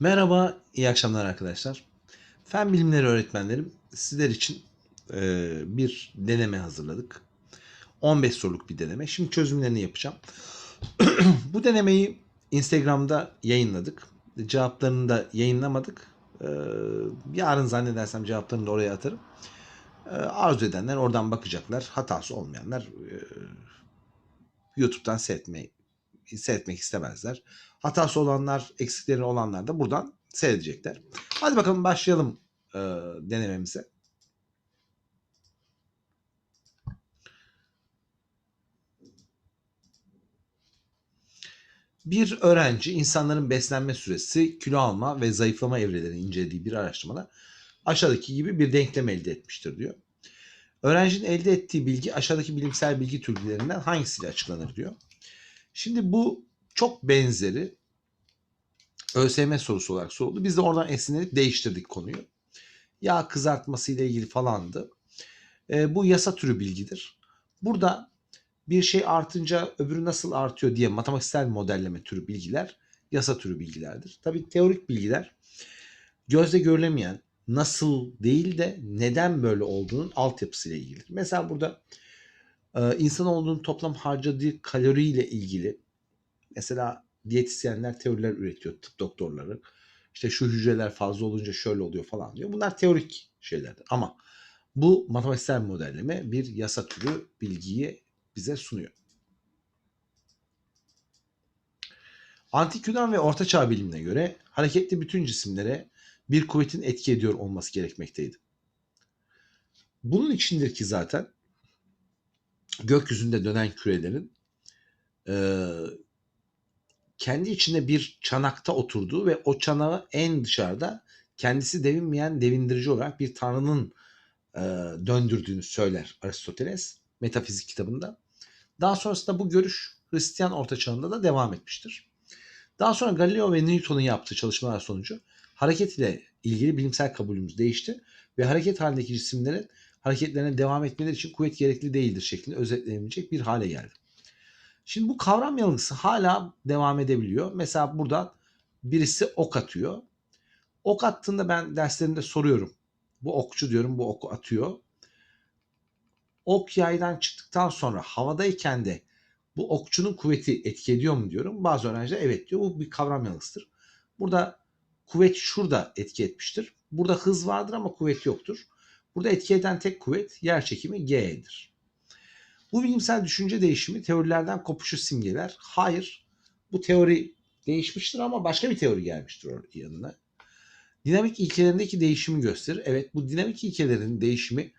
Merhaba, iyi akşamlar arkadaşlar. Fen bilimleri öğretmenlerim sizler için e, bir deneme hazırladık. 15 soruluk bir deneme. Şimdi çözümlerini yapacağım. Bu denemeyi Instagram'da yayınladık. Cevaplarını da yayınlamadık. E, yarın zannedersem cevaplarını da oraya atarım. E, arzu edenler oradan bakacaklar. Hatası olmayanlar e, YouTube'dan seyretmeyi seyretmek istemezler. Hatası olanlar, eksikleri olanlar da buradan seyredecekler. Hadi bakalım başlayalım e, denememize. Bir öğrenci insanların beslenme süresi, kilo alma ve zayıflama evrelerini incelediği bir araştırmada aşağıdaki gibi bir denklem elde etmiştir diyor. Öğrencinin elde ettiği bilgi aşağıdaki bilimsel bilgi türlerinden hangisiyle açıklanır diyor. Şimdi bu çok benzeri ÖSYM sorusu olarak soruldu. Biz de oradan esinlenip değiştirdik konuyu. Yağ kızartması ile ilgili falandı. E, bu yasa türü bilgidir. Burada bir şey artınca öbürü nasıl artıyor diye matematiksel modelleme türü bilgiler yasa türü bilgilerdir. Tabii teorik bilgiler gözle görülemeyen nasıl değil de neden böyle olduğunun altyapısıyla ilgilidir. Mesela burada e, insanoğlunun toplam harcadığı kaloriyle ilgili mesela diyetisyenler teoriler üretiyor tıp doktorları. İşte şu hücreler fazla olunca şöyle oluyor falan diyor. Bunlar teorik şeylerdir ama bu matematiksel modelleme bir yasa türü bilgiyi bize sunuyor. Antik Yunan ve Orta Çağ bilimine göre hareketli bütün cisimlere bir kuvvetin etki ediyor olması gerekmekteydi. Bunun içindir ki zaten gökyüzünde dönen kürelerin e, kendi içinde bir çanakta oturduğu ve o çanağı en dışarıda kendisi devinmeyen devindirici olarak bir tanrının e, döndürdüğünü söyler Aristoteles metafizik kitabında. Daha sonrasında bu görüş Hristiyan Orta Çağında da devam etmiştir. Daha sonra Galileo ve Newton'un yaptığı çalışmalar sonucu hareket ile ilgili bilimsel kabulümüz değişti ve hareket halindeki cisimlerin hareketlerine devam etmeleri için kuvvet gerekli değildir şeklinde özetlenebilecek bir hale geldi. Şimdi bu kavram yanılgısı hala devam edebiliyor. Mesela burada birisi ok atıyor. Ok attığında ben derslerimde soruyorum. Bu okçu diyorum bu oku atıyor. Ok yaydan çıktıktan sonra havadayken de bu okçunun kuvveti etki ediyor mu diyorum. Bazı öğrenciler evet diyor. Bu bir kavram yanılgısıdır. Burada kuvvet şurada etki etmiştir. Burada hız vardır ama kuvvet yoktur. Burada etki eden tek kuvvet yer çekimi G'dir. Bu bilimsel düşünce değişimi teorilerden kopuşu simgeler. Hayır, bu teori değişmiştir ama başka bir teori gelmiştir yanına. Dinamik ilkelerindeki değişimi gösterir. Evet bu dinamik ilkelerin değişimi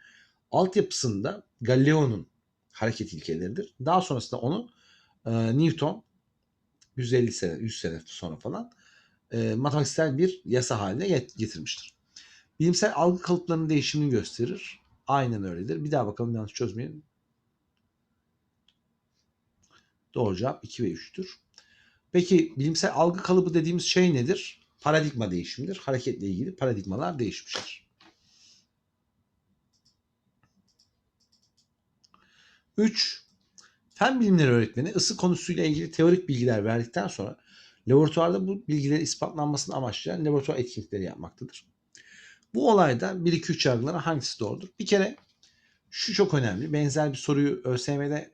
altyapısında Galileo'nun hareket ilkeleridir. Daha sonrasında onu e, Newton 150 sene, 100 sene sonra falan e, matematiksel bir yasa haline getirmiştir. Bilimsel algı kalıplarının değişimini gösterir. Aynen öyledir. Bir daha bakalım yanlış çözmeyelim. Doğru cevap 2 ve 3'tür. Peki bilimsel algı kalıbı dediğimiz şey nedir? Paradigma değişimidir. Hareketle ilgili paradigmalar değişmiştir. 3. Fen bilimleri öğretmeni ısı konusuyla ilgili teorik bilgiler verdikten sonra laboratuvarda bu bilgileri ispatlanmasını amaçlayan laboratuvar etkinlikleri yapmaktadır. Bu olayda 1-2-3 yargılara hangisi doğrudur? Bir kere şu çok önemli. Benzer bir soruyu ÖSYM'de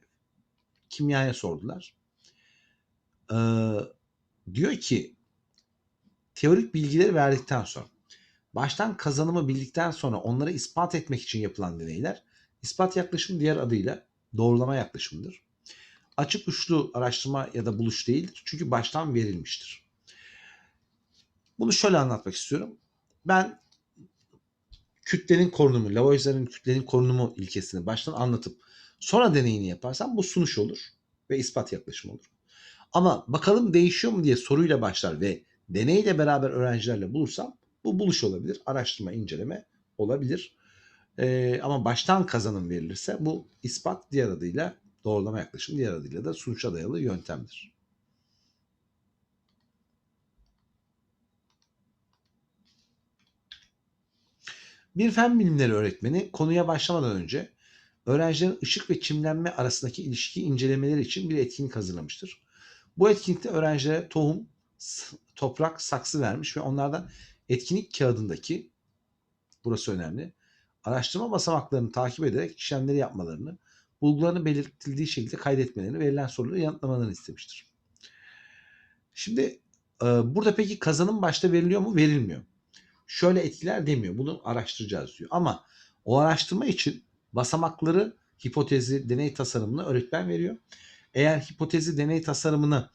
kimyaya sordular. Ee, diyor ki teorik bilgileri verdikten sonra baştan kazanımı bildikten sonra onları ispat etmek için yapılan deneyler ispat yaklaşımı diğer adıyla doğrulama yaklaşımıdır. Açık uçlu araştırma ya da buluş değildir. Çünkü baştan verilmiştir. Bunu şöyle anlatmak istiyorum. Ben kütlenin korunumu, Lavoisier'in kütlenin korunumu ilkesini baştan anlatıp sonra deneyini yaparsam bu sunuş olur ve ispat yaklaşımı olur. Ama bakalım değişiyor mu diye soruyla başlar ve deneyle beraber öğrencilerle bulursam bu buluş olabilir, araştırma, inceleme olabilir. Ee, ama baştan kazanım verilirse bu ispat diğer adıyla doğrulama yaklaşım diğer adıyla da sonuça dayalı yöntemdir. Bir fen bilimleri öğretmeni konuya başlamadan önce öğrencilerin ışık ve çimlenme arasındaki ilişkiyi incelemeleri için bir etkinlik hazırlamıştır. Bu etkinlikte öğrencilere tohum, toprak, saksı vermiş ve onlardan etkinlik kağıdındaki burası önemli. Araştırma basamaklarını takip ederek işlemleri yapmalarını, bulgularını belirtildiği şekilde kaydetmelerini, verilen soruları yanıtlamalarını istemiştir. Şimdi burada peki kazanım başta veriliyor mu? Verilmiyor. Şöyle etkiler demiyor. Bunu araştıracağız diyor. Ama o araştırma için basamakları, hipotezi, deney tasarımını öğretmen veriyor. Eğer hipotezi, deney tasarımını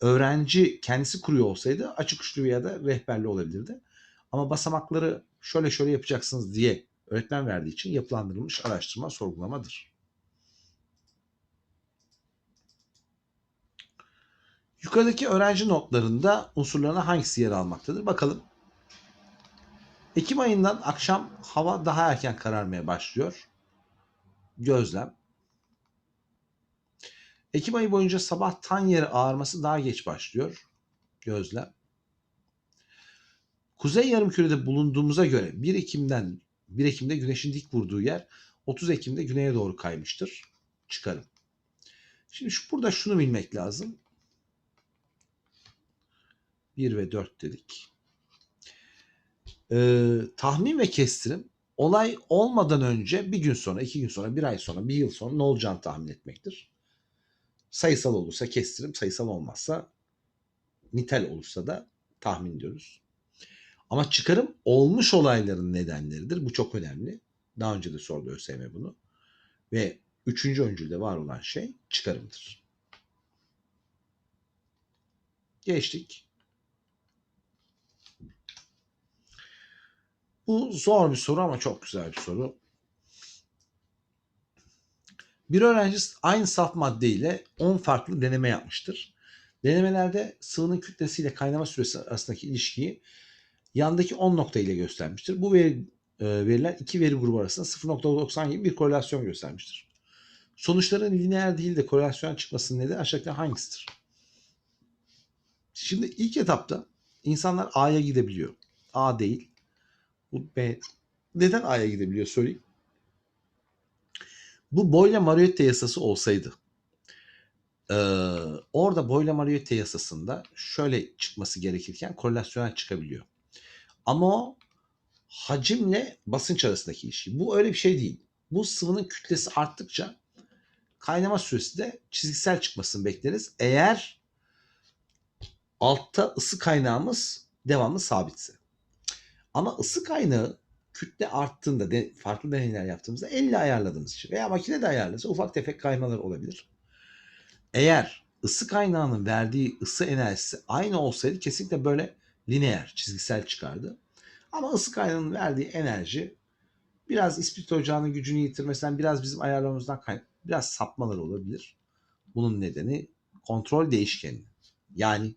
öğrenci kendisi kuruyor olsaydı açık uçlu ya da rehberli olabilirdi. Ama basamakları şöyle şöyle yapacaksınız diye öğretmen verdiği için yapılandırılmış araştırma sorgulamadır. Yukarıdaki öğrenci notlarında unsurlarına hangisi yer almaktadır? Bakalım. Ekim ayından akşam hava daha erken kararmaya başlıyor. Gözlem. Ekim ayı boyunca sabah tan yeri ağarması daha geç başlıyor. Gözlem. Kuzey yarımkürede bulunduğumuza göre 1 Ekim'den 1 Ekim'de güneşin dik vurduğu yer 30 Ekim'de güneye doğru kaymıştır. Çıkarım. Şimdi şu, burada şunu bilmek lazım. 1 ve 4 dedik. Ee, tahmin ve kestirim olay olmadan önce bir gün sonra, iki gün sonra, bir ay sonra, bir yıl sonra ne olacağını tahmin etmektir. Sayısal olursa kestirim, sayısal olmazsa nitel olursa da tahmin diyoruz. Ama çıkarım olmuş olayların nedenleridir. Bu çok önemli. Daha önce de sordu ÖSYM bunu. Ve üçüncü öncülde var olan şey çıkarımdır. Geçtik. Bu zor bir soru ama çok güzel bir soru. Bir öğrenci aynı saf madde ile 10 farklı deneme yapmıştır. Denemelerde sıvının kütlesiyle kaynama süresi arasındaki ilişkiyi yandaki 10 nokta ile göstermiştir. Bu veri, e, veriler iki veri grubu arasında 0.90 gibi bir korelasyon göstermiştir. Sonuçların lineer değil de korelasyon çıkmasının nedeni aşağıdaki hangisidir? Şimdi ilk etapta insanlar A'ya gidebiliyor. A değil. Bu B. Neden A'ya gidebiliyor söyleyeyim. Bu Boyle Mariotte yasası olsaydı ee, orada Boyle Mariotte yasasında şöyle çıkması gerekirken korelasyonel çıkabiliyor. Ama o hacimle basınç arasındaki ilişki. Bu öyle bir şey değil. Bu sıvının kütlesi arttıkça kaynama süresi de çizgisel çıkmasını bekleriz. Eğer altta ısı kaynağımız devamlı sabitse. Ama ısı kaynağı kütle arttığında de, farklı deneyler yaptığımızda elle ayarladığımız için veya makine de ayarlasa ufak tefek kaymalar olabilir. Eğer ısı kaynağının verdiği ısı enerjisi aynı olsaydı kesinlikle böyle lineer, çizgisel çıkardı. Ama ısı kaynağının verdiği enerji biraz ispit ocağının gücünü yitirmesinden biraz bizim ayarlamamızdan kaynak biraz sapmalar olabilir. Bunun nedeni kontrol değişkeni. Yani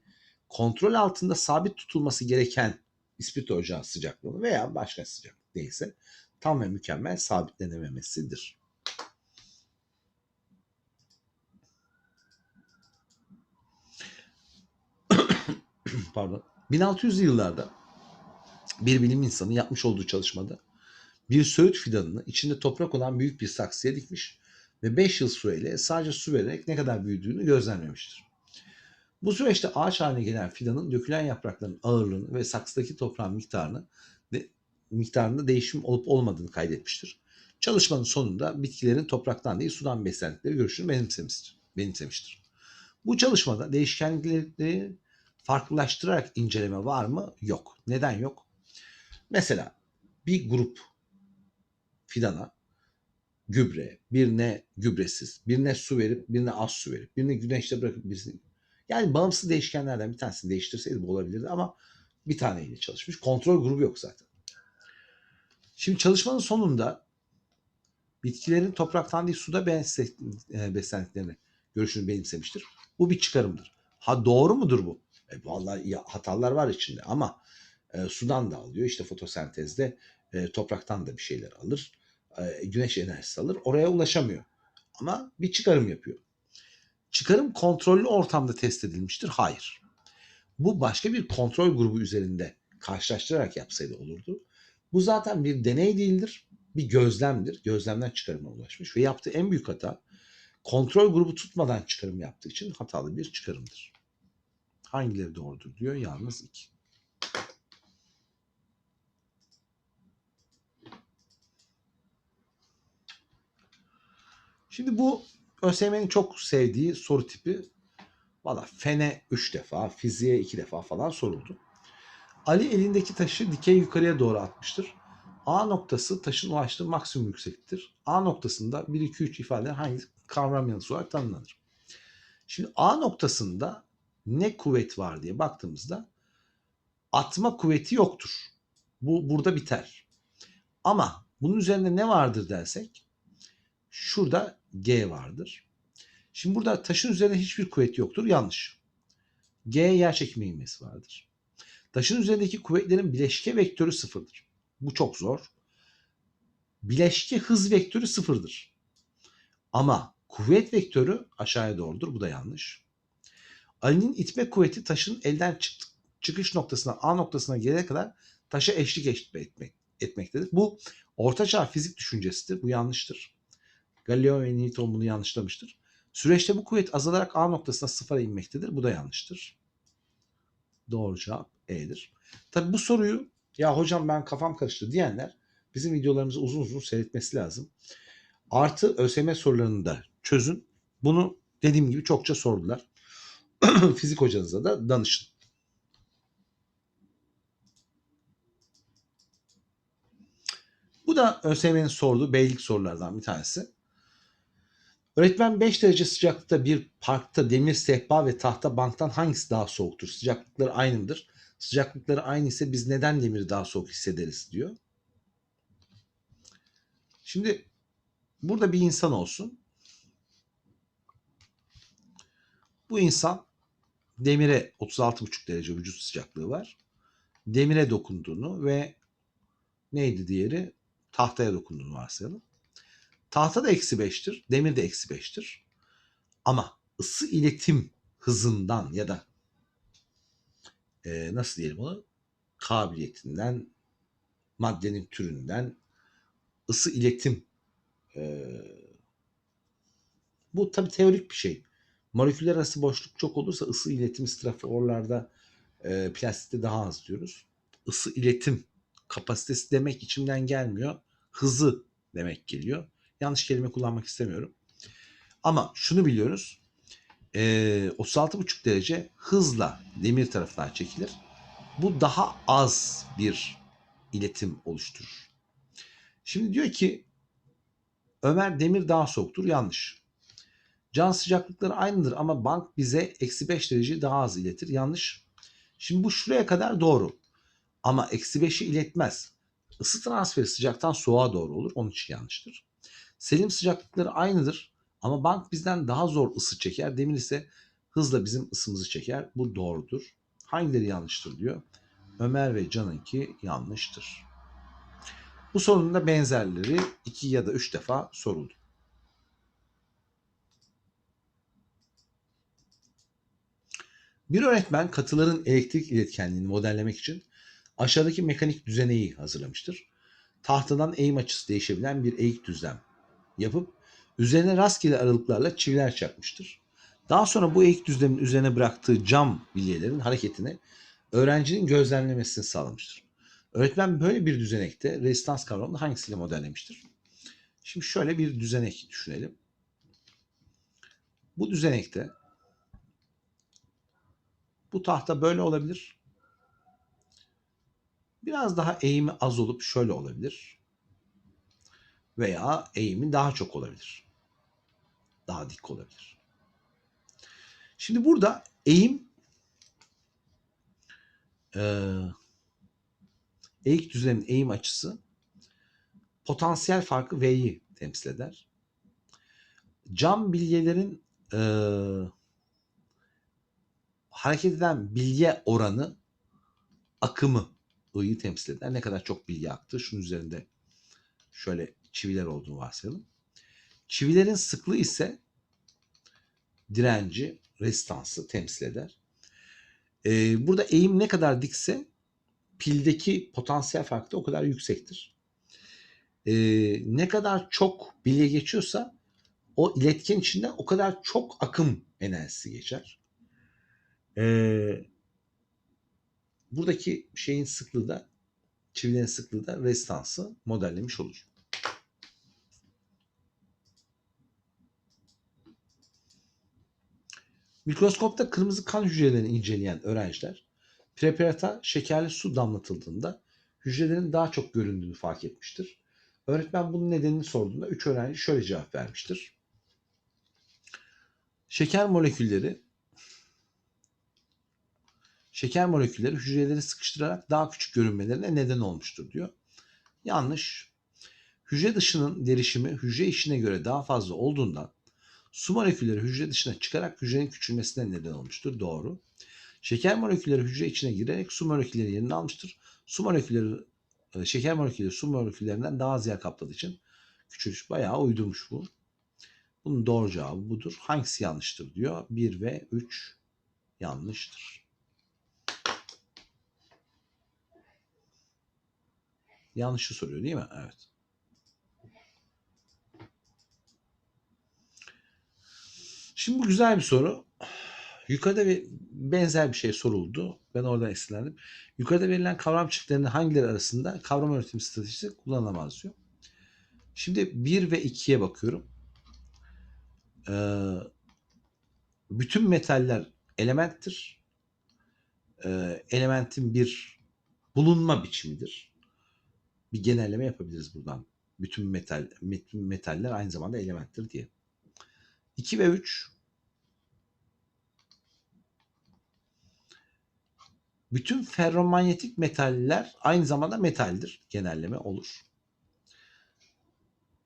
kontrol altında sabit tutulması gereken ispit ocağı sıcaklığı veya başka sıcaklık değilse tam ve mükemmel sabitlenememesidir. Pardon. 1600'lü yıllarda bir bilim insanı yapmış olduğu çalışmada bir söğüt fidanını içinde toprak olan büyük bir saksıya dikmiş ve 5 yıl süreyle sadece su vererek ne kadar büyüdüğünü gözlemlemiştir. Bu süreçte ağaç haline gelen fidanın dökülen yaprakların ağırlığını ve saksıdaki toprağın miktarını de, miktarında değişim olup olmadığını kaydetmiştir. Çalışmanın sonunda bitkilerin topraktan değil sudan beslendikleri görüşünü benimsemiştir. benimsemiştir. Bu çalışmada değişkenlikleri farklılaştırarak inceleme var mı? Yok. Neden yok? Mesela bir grup fidana gübre, birine gübresiz, birine su verip, birine az su verip, birine güneşte bırakıp birisini yani bağımsız değişkenlerden bir tanesini değiştirseydi bu olabilirdi ama bir taneyle çalışmış. Kontrol grubu yok zaten. Şimdi çalışmanın sonunda bitkilerin topraktan değil suda e, beslendiklerini görüşünü benimsemiştir. Bu bir çıkarımdır. Ha doğru mudur bu? E, vallahi hatalar var içinde ama e, sudan da alıyor. İşte fotosentezde e, topraktan da bir şeyler alır. E, güneş enerjisi alır. Oraya ulaşamıyor. Ama bir çıkarım yapıyor. Çıkarım kontrollü ortamda test edilmiştir. Hayır. Bu başka bir kontrol grubu üzerinde karşılaştırarak yapsaydı olurdu. Bu zaten bir deney değildir. Bir gözlemdir. Gözlemden çıkarıma ulaşmış ve yaptığı en büyük hata kontrol grubu tutmadan çıkarım yaptığı için hatalı bir çıkarımdır. Hangileri doğrudur diyor. Yalnız 2. Şimdi bu ÖSYM'nin çok sevdiği soru tipi valla fene 3 defa, fiziğe 2 defa falan soruldu. Ali elindeki taşı dikey yukarıya doğru atmıştır. A noktası taşın ulaştığı maksimum yüksekliktir. A noktasında 1, 2, 3 ifadeler hangi kavram yanısı olarak tanımlanır? Şimdi A noktasında ne kuvvet var diye baktığımızda atma kuvveti yoktur. Bu burada biter. Ama bunun üzerinde ne vardır dersek şurada G vardır. Şimdi burada taşın üzerinde hiçbir kuvvet yoktur. Yanlış. G yer çekimi ivmesi vardır. Taşın üzerindeki kuvvetlerin bileşke vektörü sıfırdır. Bu çok zor. Bileşke hız vektörü sıfırdır. Ama kuvvet vektörü aşağıya doğrudur. Bu da yanlış. Ali'nin itme kuvveti taşın elden çık çıkış noktasına A noktasına gelene kadar taşa eşlik etmek, etmektedir. Bu ortaçağ fizik düşüncesidir. Bu yanlıştır. Galileo ve Newton bunu yanlışlamıştır. Süreçte bu kuvvet azalarak A noktasına sıfıra inmektedir. Bu da yanlıştır. Doğru cevap E'dir. Tabi bu soruyu ya hocam ben kafam karıştı diyenler bizim videolarımızı uzun uzun seyretmesi lazım. Artı ÖSYM sorularını da çözün. Bunu dediğim gibi çokça sordular. Fizik hocanıza da danışın. Bu da ÖSYM'nin sorduğu beylik sorulardan bir tanesi. Öğretmen 5 derece sıcaklıkta bir parkta demir sehpa ve tahta banktan hangisi daha soğuktur? Sıcaklıkları aynı mıdır? Sıcaklıkları aynı ise biz neden demiri daha soğuk hissederiz diyor. Şimdi burada bir insan olsun. Bu insan demire 36,5 derece vücut sıcaklığı var. Demire dokunduğunu ve neydi diğeri? Tahtaya dokunduğunu varsayalım. Tahta da eksi 5'tir. Demir de eksi 5'tir. Ama ısı iletim hızından ya da e, nasıl diyelim onu kabiliyetinden maddenin türünden ısı iletim e, bu tabi teorik bir şey. Moleküller arası boşluk çok olursa ısı iletim straforlarda e, plastikte daha az diyoruz. Isı iletim kapasitesi demek içimden gelmiyor. Hızı demek geliyor. Yanlış kelime kullanmak istemiyorum. Ama şunu biliyoruz. E, 36,5 derece hızla demir tarafından çekilir. Bu daha az bir iletim oluşturur. Şimdi diyor ki Ömer demir daha soğuktur. Yanlış. Can sıcaklıkları aynıdır ama bank bize eksi 5 derece daha az iletir. Yanlış. Şimdi bu şuraya kadar doğru. Ama eksi 5'i iletmez. Isı transferi sıcaktan soğuğa doğru olur. Onun için yanlıştır. Selim sıcaklıkları aynıdır. Ama bank bizden daha zor ısı çeker. Demir ise hızla bizim ısımızı çeker. Bu doğrudur. Hangileri yanlıştır diyor. Ömer ve Can'ınki yanlıştır. Bu sorunun da benzerleri iki ya da üç defa soruldu. Bir öğretmen katıların elektrik iletkenliğini modellemek için aşağıdaki mekanik düzeneyi hazırlamıştır. Tahtadan eğim açısı değişebilen bir eğik düzlem yapıp üzerine rastgele aralıklarla çiviler çakmıştır. Daha sonra bu eğik düzlemin üzerine bıraktığı cam bilyelerin hareketini öğrencinin gözlemlemesini sağlamıştır. Öğretmen böyle bir düzenekte rezistans kavramını hangisiyle modellemiştir? Şimdi şöyle bir düzenek düşünelim. Bu düzenekte bu tahta böyle olabilir. Biraz daha eğimi az olup şöyle olabilir. Veya eğimi daha çok olabilir. Daha dik olabilir. Şimdi burada eğim e, eğik düzlemin eğim açısı potansiyel farkı V'yi temsil eder. Cam bilyelerin e, hareket eden bilye oranı akımı I'yı temsil eder. Ne kadar çok bilye aktı. Şunun üzerinde şöyle çiviler olduğunu varsayalım. Çivilerin sıklığı ise direnci, rezistansı temsil eder. Ee, burada eğim ne kadar dikse pildeki potansiyel farkı da o kadar yüksektir. Ee, ne kadar çok bilye geçiyorsa o iletken içinden o kadar çok akım enerjisi geçer. Ee, buradaki şeyin sıklığı da çivilerin sıklığı da rezistansı modellemiş olur. Mikroskopta kırmızı kan hücrelerini inceleyen öğrenciler preparata şekerli su damlatıldığında hücrelerin daha çok göründüğünü fark etmiştir. Öğretmen bunun nedenini sorduğunda 3 öğrenci şöyle cevap vermiştir. Şeker molekülleri şeker molekülleri hücreleri sıkıştırarak daha küçük görünmelerine neden olmuştur diyor. Yanlış. Hücre dışının derişimi hücre içine göre daha fazla olduğundan su molekülleri hücre dışına çıkarak hücrenin küçülmesine neden olmuştur. Doğru. Şeker molekülleri hücre içine girerek su molekülleri yerini almıştır. Su molekülleri e, şeker molekülleri su moleküllerinden daha az yer kapladığı için küçülüş bayağı uydurmuş bu. Bunun doğru cevabı budur. Hangisi yanlıştır diyor. 1 ve 3 yanlıştır. Yanlışı soruyor değil mi? Evet. Şimdi bu güzel bir soru. Yukarıda bir benzer bir şey soruldu. Ben oradan esinlendim. Yukarıda verilen kavram çiftlerinin hangileri arasında kavram öğretim stratejisi kullanılamaz diyor. Şimdi 1 ve 2'ye bakıyorum. Ee, bütün metaller elementtir. Ee, elementin bir bulunma biçimidir. Bir genelleme yapabiliriz buradan. Bütün metal bütün metaller aynı zamanda elementtir diye. 2 ve 3 bütün ferromanyetik metaller aynı zamanda metaldir. Genelleme olur.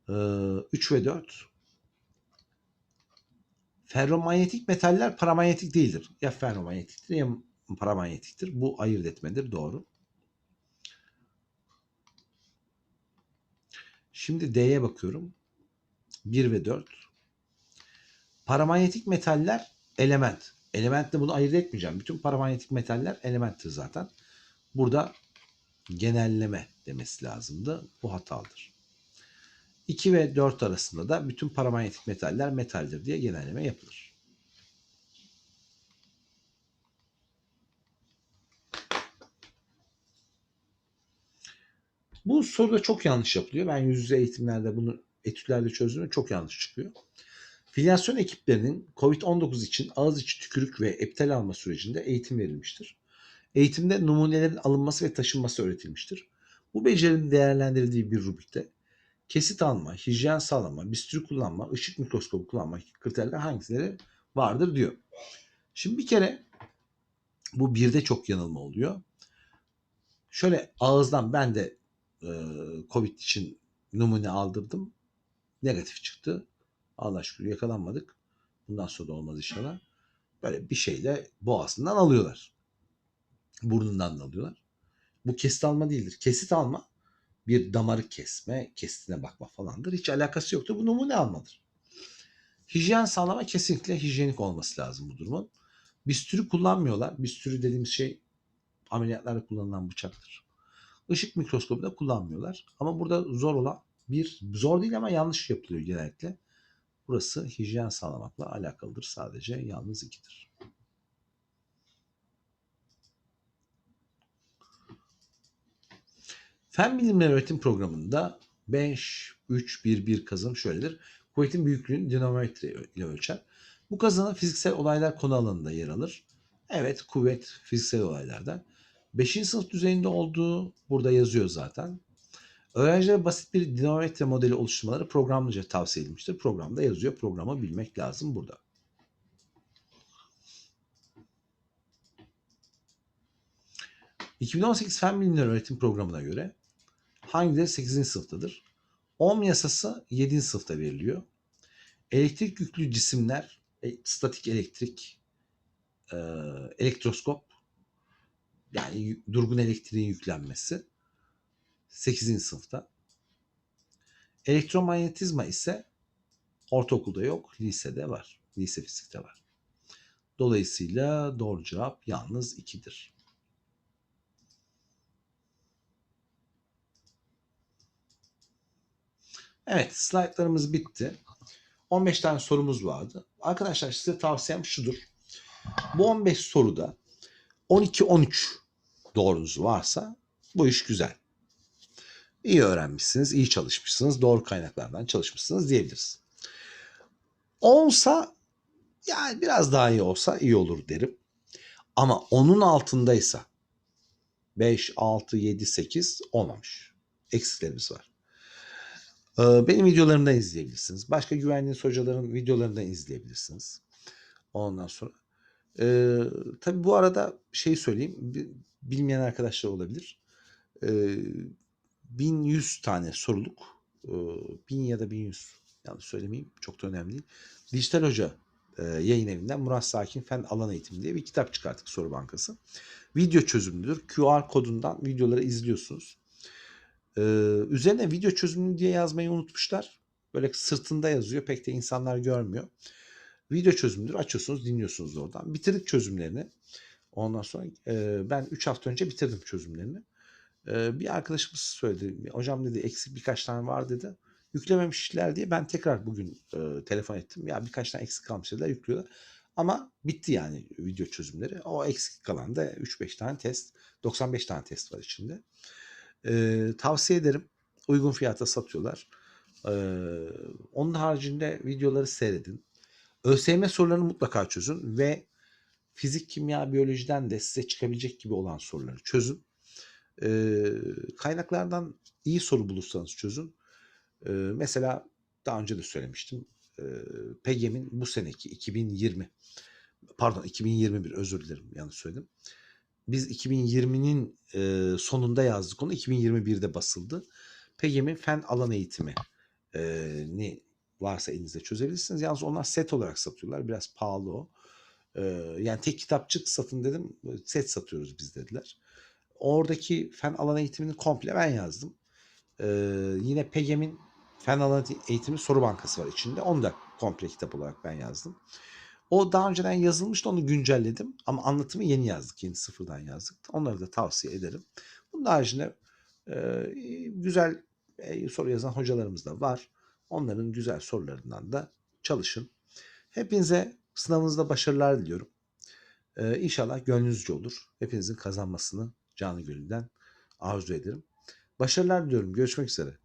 Ee, 3 ve 4 ferromanyetik metaller paramanyetik değildir. Ya ferromanyetiktir ya paramanyetiktir. Bu ayırt etmedir. Doğru. Şimdi D'ye bakıyorum. 1 ve 4. Paramanyetik metaller element. Elementle bunu ayırt etmeyeceğim. Bütün paramanyetik metaller elementtir zaten. Burada genelleme demesi lazımdı. Bu hatalıdır. 2 ve 4 arasında da bütün paramanyetik metaller metaldir diye genelleme yapılır. Bu soruda çok yanlış yapılıyor. Ben yüz yüze eğitimlerde bunu etütlerde çözdüğümde çok yanlış çıkıyor. Filyasyon ekiplerinin COVID-19 için ağız içi tükürük ve epitel alma sürecinde eğitim verilmiştir. Eğitimde numunelerin alınması ve taşınması öğretilmiştir. Bu becerinin değerlendirildiği bir rubrikte kesit alma, hijyen sağlama, bisturi kullanma, ışık mikroskobu kullanma kriterler hangileri vardır diyor. Şimdi bir kere bu birde çok yanılma oluyor. Şöyle ağızdan ben de e, Covid için numune aldırdım. Negatif çıktı. Allah şükür yakalanmadık. Bundan sonra da olmaz inşallah. Böyle bir şeyle boğazından alıyorlar. Burnundan da alıyorlar. Bu kesit alma değildir. Kesit alma bir damarı kesme, kesitine bakma falandır. Hiç alakası yoktur. Bu numune almadır. Hijyen sağlama kesinlikle hijyenik olması lazım bu durumun. Bistürü kullanmıyorlar. Bistürü dediğimiz şey ameliyatlarda kullanılan bıçaktır. Işık mikroskobu da kullanmıyorlar. Ama burada zor olan bir, zor değil ama yanlış yapılıyor genellikle. Burası hijyen sağlamakla alakalıdır sadece. Yalnız ikidir. Fen bilimleri öğretim programında 5, 3, 1, 1 kazanım şöyledir. Kuvvetin büyüklüğünü dinamometre ile ölçer. Bu kazanım fiziksel olaylar konu alanında yer alır. Evet kuvvet fiziksel olaylardan. 5. sınıf düzeyinde olduğu burada yazıyor zaten. Öğrencilere basit bir dinamometre modeli oluşturmaları programlıca tavsiye edilmiştir. Programda yazıyor. Programı bilmek lazım burada. ...2018 Fen Bilimleri Öğretim Programı'na göre hangileri 8. sınıftadır? Ohm yasası 7. sınıfta veriliyor. Elektrik yüklü cisimler, e, statik elektrik, e, elektroskop, yani durgun elektriğin yüklenmesi 8. sınıfta. Elektromanyetizma ise ortaokulda yok, lisede var. Lise fizikte var. Dolayısıyla doğru cevap yalnız 2'dir. Evet, slaytlarımız bitti. 15 tane sorumuz vardı. Arkadaşlar size tavsiyem şudur. Bu 15 soruda 12-13 doğrunuz varsa bu iş güzel. İyi öğrenmişsiniz, iyi çalışmışsınız, doğru kaynaklardan çalışmışsınız diyebiliriz. 10'sa yani biraz daha iyi olsa iyi olur derim. Ama onun altındaysa 5, 6, 7, 8 olmamış. Eksiklerimiz var. Ee, Benim videolarımdan izleyebilirsiniz. Başka güvendiğiniz hocaların videolarından izleyebilirsiniz. Ondan sonra. Ee, tabii bu arada şey söyleyeyim. bi- Bilmeyen arkadaşlar olabilir. Ee, 1100 tane soruluk. e, 1000 ya da 1100 yanlış söylemeyeyim. Çok da önemli değil. Dijital Hoca yayın evinden Murat Sakin Fen Alan Eğitimi diye bir kitap çıkarttık soru bankası. Video çözümlüdür. QR kodundan videoları izliyorsunuz. Ee, üzerine video çözümlü diye yazmayı unutmuşlar. Böyle sırtında yazıyor. Pek de insanlar görmüyor. Video çözümlüdür. Açıyorsunuz, dinliyorsunuz oradan. Bitirdik çözümlerini. Ondan sonra e, ben 3 hafta önce bitirdim çözümlerini. Bir arkadaşımız söyledi. Hocam dedi eksik birkaç tane var dedi. Yüklememişler diye ben tekrar bugün e, telefon ettim. Ya birkaç tane eksik kalmış dediler yüklüyorlar. Ama bitti yani video çözümleri. O eksik kalan da 3-5 tane test. 95 tane test var içinde. E, tavsiye ederim. Uygun fiyata satıyorlar. E, onun haricinde videoları seyredin. ÖSYM sorularını mutlaka çözün ve fizik, kimya, biyolojiden de size çıkabilecek gibi olan soruları çözün. Ee, kaynaklardan iyi soru bulursanız çözün. Ee, mesela daha önce de söylemiştim. Ee, PEGEM'in bu seneki 2020 pardon 2021 özür dilerim yanlış söyledim. Biz 2020'nin e, sonunda yazdık onu. 2021'de basıldı. PEGEM'in fen alan eğitimi e, ni varsa elinizde çözebilirsiniz. Yalnız onlar set olarak satıyorlar. Biraz pahalı o. Ee, yani tek kitapçık satın dedim. Set satıyoruz biz dediler. Oradaki fen alan eğitimini komple ben yazdım. Ee, yine PEGEM'in fen alan eğitimi soru bankası var içinde. Onu da komple kitap olarak ben yazdım. O daha önceden yazılmıştı onu güncelledim. Ama anlatımı yeni yazdık. Yeni sıfırdan yazdık. Onları da tavsiye ederim. Bunun haricinde e, güzel e, soru yazan hocalarımız da var. Onların güzel sorularından da çalışın. Hepinize sınavınızda başarılar diliyorum. Ee, inşallah gönlünüzce olur. Hepinizin kazanmasını canı gönülden arzu ederim. Başarılar diliyorum. Görüşmek üzere.